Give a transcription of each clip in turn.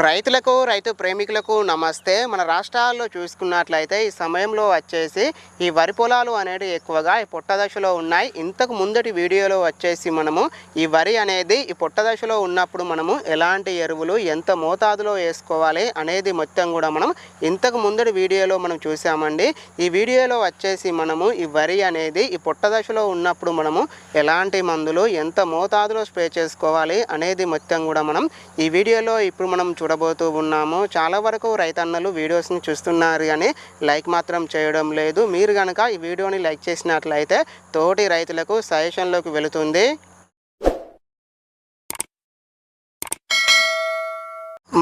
రైతులకు రైతు ప్రేమికులకు నమస్తే. మన రాష్ట్రాల్లో చూసుకున్నట్లయితే ఈ సమయంలో వచ్చేసి ఈ వరి పొలాలు అనేవి ఎక్కువగా ఈ పొట్ట దశలో ఉన్నాయి. ఇంతకు ముందటి వీడియోలో వచ్చేసి మనము ఈ వరి అనేది ఈ పొట్ట దశలో ఉన్నప్పుడు మనము ఎలాంటి ఎరువులు ఎంత మోతాదులో వేసుకోవాలి అనేది మొత్తం కూడా మనం ఇంతకు ముందటి వీడియోలో మనం చూసామండి ఈ వీడియోలో వచ్చేసి మనము ఈ వరి అనేది ఈ పొట్ట దశలో ఉన్నప్పుడు మనము ఎలాంటి మందులు ఎంత మోతాదులో స్ప్రే చేసుకోవాలి అనేది మొత్తం కూడా మనం ఈ వీడియోలో ఇప్పుడు మనం చూడబోతూ ఉన్నాము. చాలా వరకు రైతన్నలు వీడియోస్ని చూస్తున్నారు కానీ లైక్ మాత్రం చేయడం లేదు. మీరు కనుక ఈ వీడియోని లైక్ చేసినట్లయితే తోటి రైతులకు సజెషన్లోకి వెళుతుంది.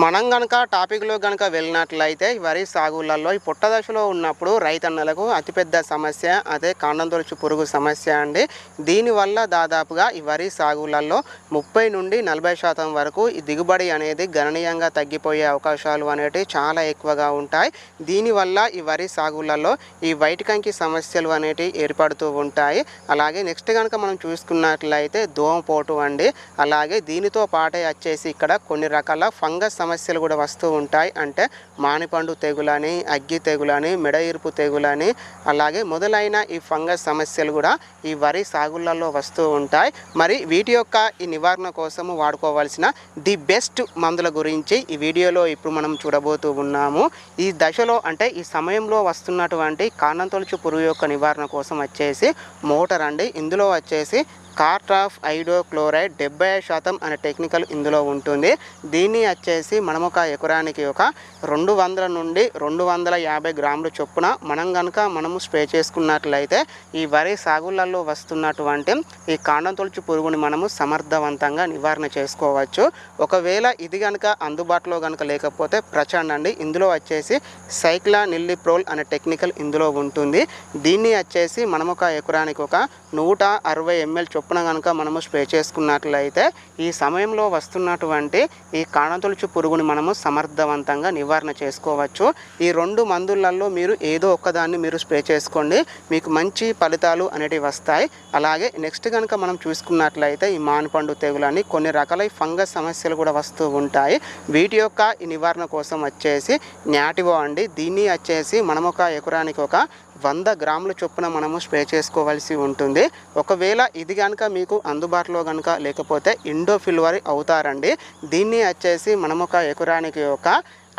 మనం గనక టాపిక్లో గనక వెళ్ళినట్లయితే ఈ వరి సాగులలో ఈ పుట్ట దశలో ఉన్నప్పుడు రైతన్నలకు అతిపెద్ద సమస్య అదే కాండం తొలచు పురుగు సమస్య అండి. దీనివల్ల దాదాపుగా ఈ వరి సాగులలో ముప్పై నుండి నలభై శాతం వరకు ఈ దిగుబడి అనేది గణనీయంగా తగ్గిపోయే అవకాశాలు అనేటివి చాలా ఎక్కువగా ఉంటాయి. దీనివల్ల ఈ వరి సాగులలో ఈ వైట్ కంకి సమస్యలు అనేటివి ఏర్పడుతూ ఉంటాయి. అలాగే నెక్స్ట్ కనుక మనం చూసుకున్నట్లయితే దోమపోటు అండి. అలాగే దీనితో పాటే వచ్చేసి ఇక్కడ కొన్ని రకాల ఫంగస్ సమస్యలు కూడా వస్తూ ఉంటాయి. అంటే మానిపండు తెగులని అగ్గి తెగులని మెడ ఇరుపు తెగులని అలాగే మొదలైన ఈ ఫంగస్ సమస్యలు కూడా ఈ వరి సాగులలో వస్తూ ఉంటాయి. మరి వీటి యొక్క ఈ నివారణ కోసము వాడుకోవాల్సిన ది బెస్ట్ మందుల గురించి ఈ వీడియోలో ఇప్పుడు మనం చూడబోతూ ఉన్నాము. ఈ దశలో అంటే ఈ సమయంలో వస్తున్నటువంటి కాండం తొలుచు పురుగు యొక్క నివారణ కోసం వచ్చేసి మోటార్ అండి. ఇందులో వచ్చేసి కార్టాఫ్ ఐడో క్లోరైడ్ డెబ్బై శాతం అనే టెక్నికల్ ఇందులో ఉంటుంది. దీన్ని వచ్చేసి మనం ఒక ఎకరానికి ఒక రెండు వందల నుండి రెండు వందల యాభై గ్రాముల చొప్పున మనం కనుక మనము స్ప్రే చేసుకున్నట్లయితే ఈ వరి సాగులలో వస్తున్నటువంటి ఈ కాండం తొలుచు పురుగుని మనము సమర్థవంతంగా నివారణ చేసుకోవచ్చు. ఒకవేళ ఇది కనుక అందుబాటులో కనుక లేకపోతే ప్రచండ్ అండి ఇందులో వచ్చేసి సైక్లా నిల్లిప్రోల్ అనే టెక్నికల్ ఇందులో ఉంటుంది. దీన్ని వచ్చేసి మనం ఒక ఎకరానికి ఒక నూట అరవై ఎంఎల్ చొప్పున కనుక మనము స్ప్రే చేసుకున్నట్లయితే ఈ సమయంలో వస్తున్నటువంటి ఈ కాణతొలుచు పురుగుని మనము సమర్థవంతంగా నివారణ చేసుకోవచ్చు. ఈ రెండు మందులలో మీరు ఏదో ఒక్కదాన్ని మీరు స్ప్రే చేసుకోండి. మీకు మంచి ఫలితాలు అనేటివి వస్తాయి. అలాగే నెక్స్ట్ కనుక మనం చూసుకున్నట్లయితే ఈ మానుపండు తెగులని కొన్ని రకాల ఫంగస్ సమస్యలు కూడా వస్తూ ఉంటాయి. వీటి యొక్క ఈ నివారణ కోసం వచ్చేసి నాటివో అండి. దీన్ని వచ్చేసి మనం ఒక ఎకరానికి ఒక వంద గ్రాముల చొప్పున మనము స్ప్రే చేసుకోవాల్సి ఉంటుంది. ఒకవేళ ఇది కనుక మీకు అందుబాటులో కనుక లేకపోతే ఇండో వరి అవుతారండి. దీన్ని వచ్చేసి మనము ఒక ఎకరానికి ఒక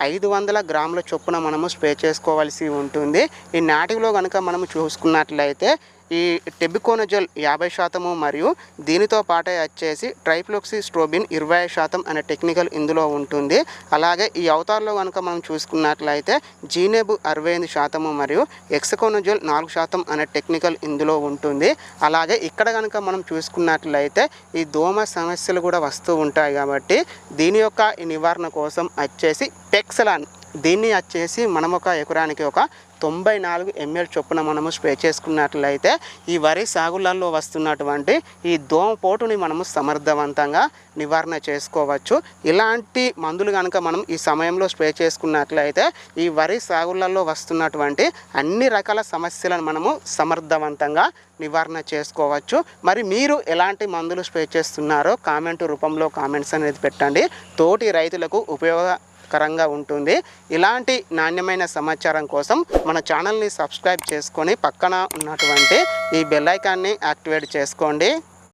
ఐదు వందల గ్రాముల చొప్పున మనము స్ప్రే చేసుకోవాల్సి ఉంటుంది. ఈ నాటిలో కనుక మనము చూసుకున్నట్లయితే ఈ టెబికోనజల్ యాభై శాతము మరియు దీనితో పాటే వచ్చేసి ట్రైప్లోక్సి స్ట్రోబిన్ ఇరవై శాతం అనే టెక్నికల్ ఇందులో ఉంటుంది. అలాగే ఈ అవతారంలో కనుక మనం చూసుకున్నట్లయితే జీనేబు అరవై ఎనిమిది శాతము మరియు ఎక్సకోనజల్ నాలుగు శాతం అనే టెక్నికల్ ఇందులో ఉంటుంది. అలాగే ఇక్కడ కనుక మనం చూసుకున్నట్లయితే ఈ దోమ సమస్యలు కూడా వస్తూ ఉంటాయి కాబట్టి దీని యొక్క ఈ నివారణ కోసం వచ్చేసి పెక్సలాన్ దీన్ని వచ్చేసి మనం ఒక ఎకరానికి ఒక తొంభై నాలుగు ఎంఎల్ చొప్పున మనము స్ప్రే చేసుకున్నట్లయితే ఈ వరి సాగులలో వస్తున్నటువంటి ఈ దోమపోటుని మనము సమర్థవంతంగా నివారణ చేసుకోవచ్చు. ఇలాంటి మందులు కనుక మనం ఈ సమయంలో స్ప్రే చేసుకున్నట్లయితే ఈ వరి సాగులలో వస్తున్నటువంటి అన్ని రకాల సమస్యలను మనము సమర్థవంతంగా నివారణ చేసుకోవచ్చు. మరి మీరు ఎలాంటి మందులు స్ప్రే చేస్తున్నారో కామెంట్ రూపంలో కామెంట్స్ అనేది పెట్టండి. తోటి రైతులకు ఉపయోగ కరంగా ఉంటుంది. ఇలాంటి నాణ్యమైన సమాచారం కోసం మన ఛానల్ని సబ్స్క్రైబ్ చేసుకొని పక్కన ఉన్నటువంటి ఈ బెల్ ఐకాన్ని యాక్టివేట్ చేసుకోండి.